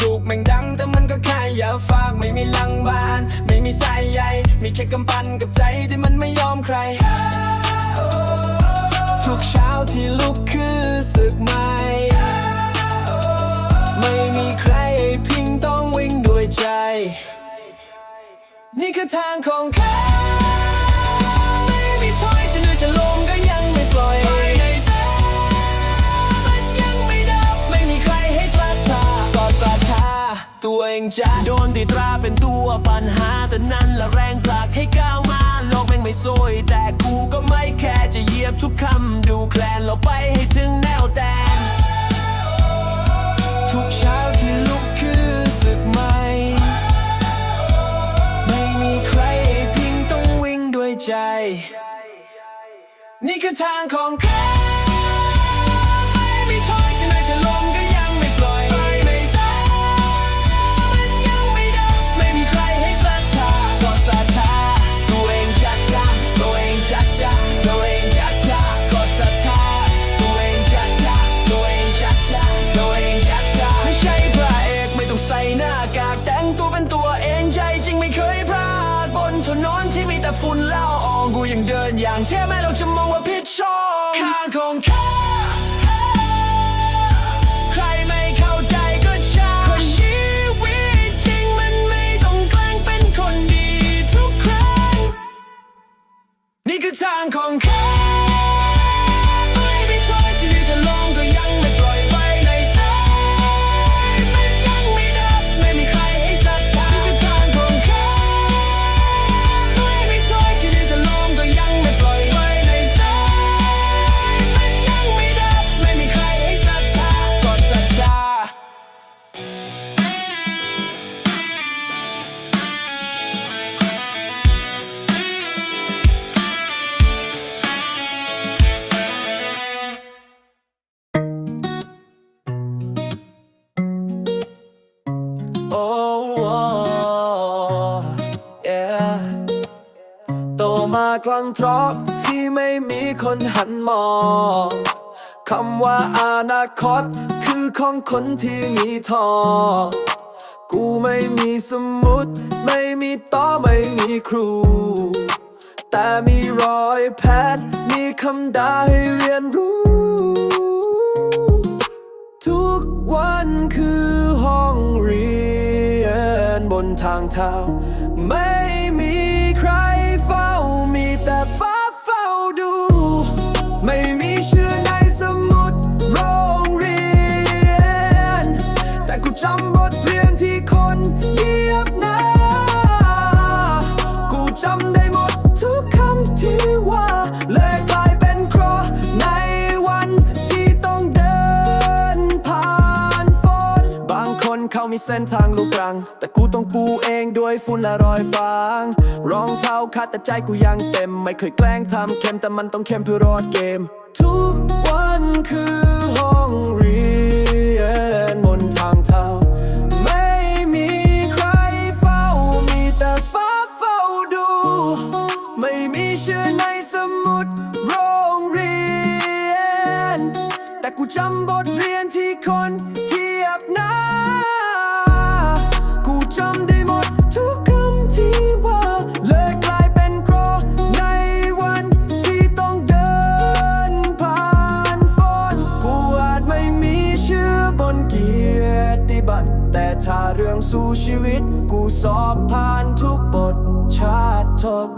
ถูกแม่งดัง แต่มันก็แค่อย่าฝากไม่มีลังบาน ไม่มีสายใยมีแค่กำปั้นกับใจที่มันไม่ยอมใคร ทุกเช้าที่ลุกคือสึกใหม่ ไม่มีใครพิงต้องวิ่งด้วยใจ นี่คือทางของเขา จะโดนติดตราเป็นตัวปัญหา แต่นั้นละแรงผลักให้ก้าวมาโลกแม่งไม่ซยแต่กูก็ไม่แค่จะเหยียบทุกคำดูแคลนเราไปให้ถึงแนวแดนทุกเช้าที่ลุกคือศึกใหม่ ไม่มีใครพิงต้องวิ่งด้วยใจ นี่คือทางของเขา ที่มีแต่ฝุ่นเละอองกูยังเดินอย่างเท่แม้เราจะมองว่าผิดช่องทางของเขาใครไม่เข้าใจก็ช่างเพราะชีวิตจริงมันไม่ต้องแกล้งเป็นคนดีทุกครั้ง นี่คือทางของเข กลางตรอกที่ไม่มีคนหันมองคำว่าอนาคต คือของคนที่มีทองกูไม่มีสมุด ไม่มีต่อไม่มีครู แต่มีรอยแพทย์มีคำด่าให้เรียนรู้ ทุกวันคือห้องเรียนบนทางเท้าไม่ มีเส้นทางลูกรัง แต่กูต้องปูเองด้วยฝุ่นและรอยฟาง รองเท้าขาดแต่ใจกูยังเต็ม ไม่เคยแกล้งทำเค็มแต่มันต้องเข้มเพื่อรอดเกม ทุกวันคือ สู้ชีวิต กูสอบผ่านทุกบทชาติทก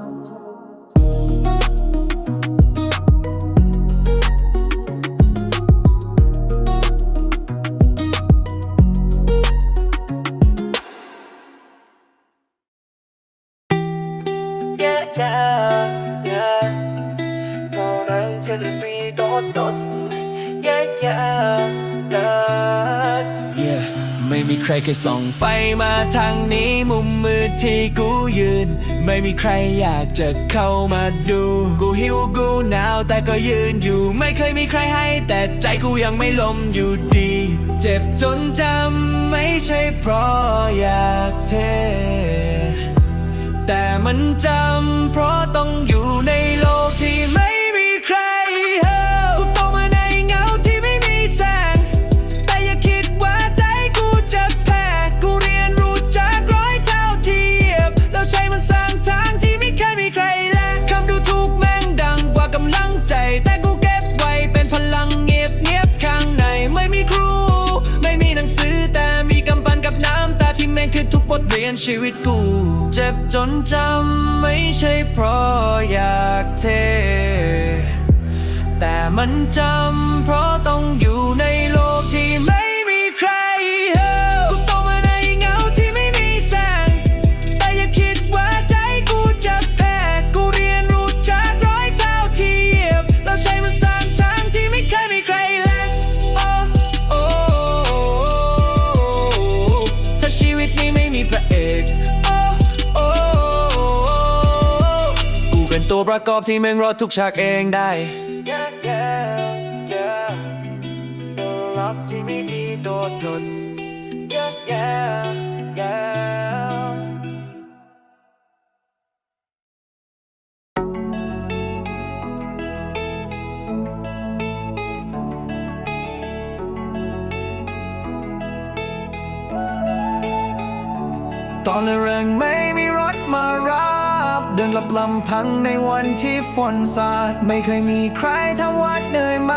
ม่มีใครเคยส่องไฟมาทางนี้มุมมืดที่กูยืน ไม่มีใครอยากจะเข้ามาดู กูหิวกูหนาวแต่ก็ยืนอยู่ ไม่เคยมีใครให้ แต่ใจกูยังไม่ลมอยู่ดี เจ็บจนจำไม่ใช่เพราะอยากเท แต่มันจำเพราะ รียนยนชีวิตกู เจ็บจนจำไม่ใช่เพราะอยากเท แต่มันจำเพราะต้องอยู่ในโลก ประกอบที่แม่งรอดทุกฉากเองได้ yeah, yeah, yeah ตัวรักที่ไม่ดีตัวตน yeah, yeah, yeah ตอนเรื่องไม่ กลับลำพังในวันที่ฝนสาด ไม่เคยมีใครทำวัดเหนื่อยไหม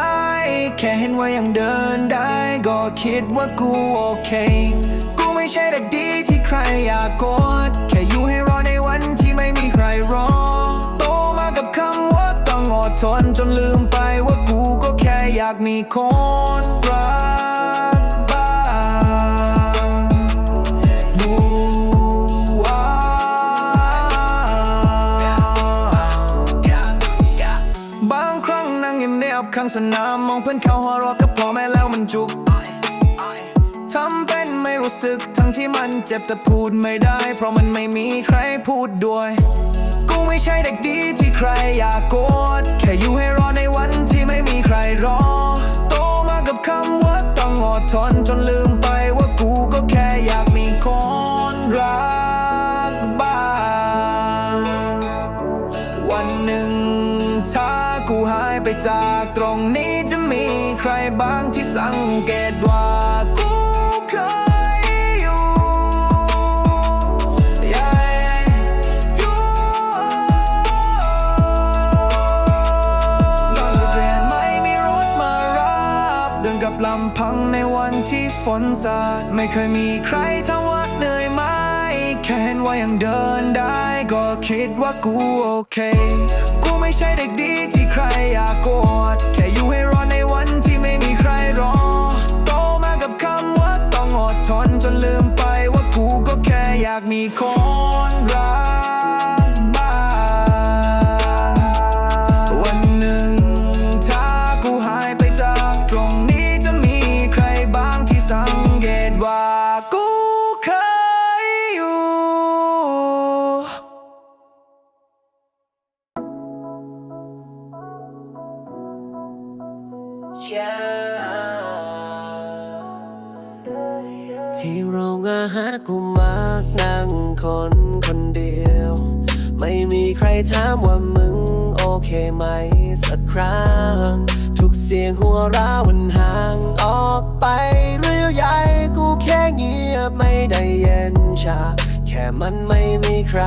แค่เห็นว่ายังเดินได้ ก็คิดว่ากูโอเค กูไม่ใช่เด็กดีที่ใครอยากก สึกทั้งที่มันเจ็บแต่พูดไม่ได้ เพราะมันไม่มีใครพูดด้วย กูไม่ใช่เด็กดีที่ใครอยากโกดแค่อยู่ให้รอในวันที่ไม่มีใครรอ โตมากับคำว่าต้องอดทนจนลืมไปว่ากูก็แค่อยากมีคนรักบ้างวันหนึ่งถ้ากูหายไปจากตรงนี้จะมีใครบ้างที่สังเกตว่า ฝนสาดไม่เคยมีใครถามว่าเหนื่อยไหม แค่เห็นว่ายังเดินได้ ก็คิดว่ากูโอเค กูไม่ใช่เด็กดีที่ใครอยากโกดแค่อยู่ให้รอดในวันที่ไม่มีใครรอ โตมากับคำว่าต้องอดทนจนลืมไปว่ากูก็แค่อยากมีคน ถามว่ามึงโอเคไหมสักครั้ง ทุกเสียงหัวเราะมันห่างออกไปเรื่อยใหญ่กูแค่เงียบไม่ได้เย็นชา แค่มันไม่มีใคร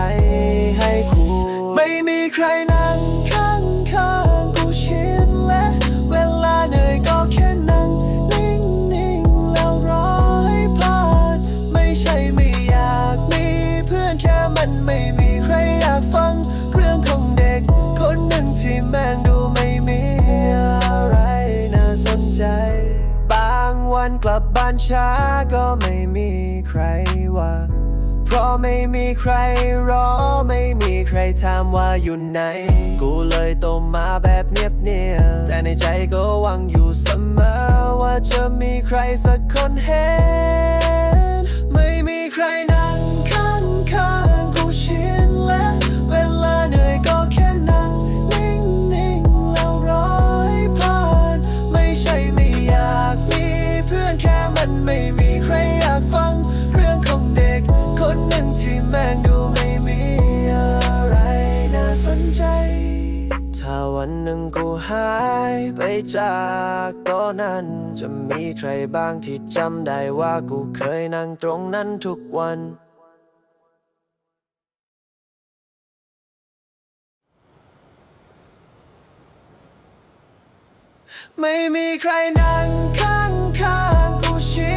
ให้คุยไม่มีใครนั่ง กลับบ้านช้าก็ไม่มีใครว่า เพราะไม่มีใครรอ ไม่มีใครถามว่าอยู่ไหน กูเลยโตมาแบบเนียบเนียแต่ในใจก็หวังอยู่เสมอว่าจะมีใครสักคนเห็น ไม่มีใครนั่ง ใครบ้างที่จำได้ว่ากูเคยนั่งตรงนั้นทุกวันไม่มีใครนั่งข้างข้างๆกูชิ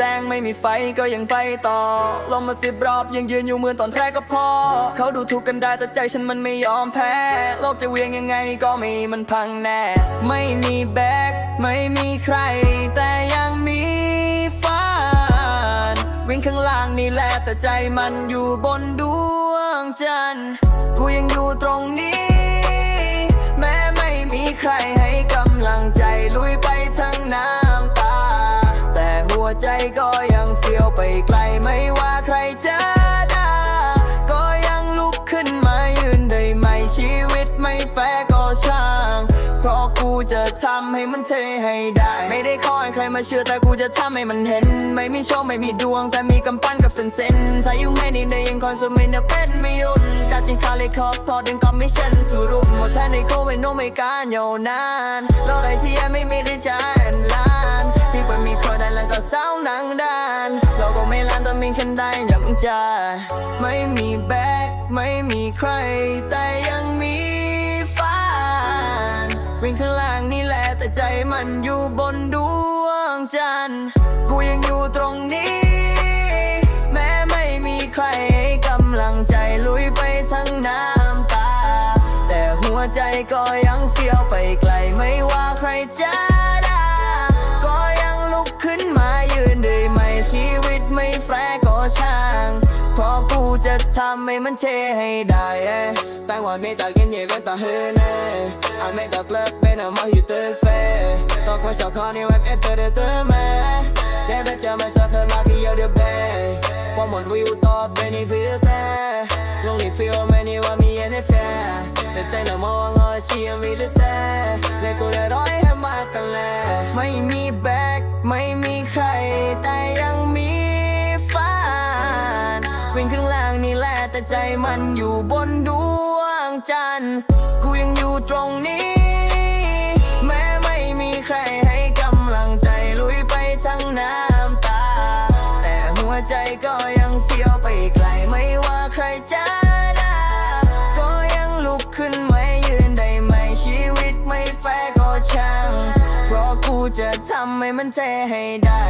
แสงไม่มีไฟก็ยังไปต่อ ลมมาสิบรอบยังยืนอยู่เหมือนตอนแรกก็พอ เขาดูถูกกันได้แต่ใจฉันมันไม่ยอมแพ้ โลกจะเวียงยังไงก็ไม่มันพังแน่ ไม่มีแบกไม่มีใคร แต่ยังมีฝันวิ่งข้างล่างนี่แหละแต่ใจมันอยู่บนดวงจันทร์กูยังอยู่ตรงนี้ แม้ไม่มีใคร วใจก็ยังเฟี้ยวไปไกลไม่ว่าใครจะด่าก็ยังลุกขึ้นมายืนได้ไหมชีวิตไม่แฟร์ก็ช่าง เพราะกูจะทำให้มันเทให้ได้ ไม่ได้ขอให้ใครมาเชื่อแต่กูจะทำให้มันเห็น ไม่มีโชคไม่มีดวงแต่มีกำปั้นกับเส้นเส้นถ้ายู่งไม่ดีในยังคอนซูมินเป็นไม่ยุ่นจัดจิงคาเลยขอบพอดึงก็ไม่เช่นสู่รุ่มหมดแทนในโควิดโนไม่การยาวนานเราได้ที่ยังไม่มีได้ใจล้าน ไม่ล้านได้ยังใจไม่มีแบกไม่มีใคร แต่ยังมีฝันวิ่งข้างล่างนี่แหละแต่ใจมันอยู่บนดวงจันทร์กูยังอยู่ตรงนี้ แม้ไม่มีใครให้กำลังใจลุยไปทั้งน้ำตา แต่หัวใจก็ยังเฟียวไปไกลไม่ว่าใครจะำให้มันเทให้ได้แต่ว่าไม่จากกินเย่เป็นตาเฮเน่อาไม่ตกเลิกเป็นอามาอยู่เตอเฟ่ตอกมาชอบคอนี่เว็บเอเตอร์เตอร์แม่เดี๋ยวจะไม่สักเธอมาที่เยอดเดเบ้ว่าหมดวิวต่อเป็นอีฟิลเตอร์ Lonely feel many want me in the fair แต่ใจหน่ะมองว่าเชียังมีลิสเต้เลยกูได้ร้อยให้มากกันแล้วไม่มีแบ มันอยู่บนดวงจันทร์กูยังอยู่ตรงนี้ แม้ไม่มีใครให้กำลังใจลุยไปทั้งน้ำตา แต่หัวใจก็ยังเฟี้ยวไปไกลไม่ว่าใครจะด่าก็ยังลุกขึ้นไมายืนได้ไหมชีวิตไม่แฟร์ก็ช่าง เพราะกูจะทำให้มันเทให้ได้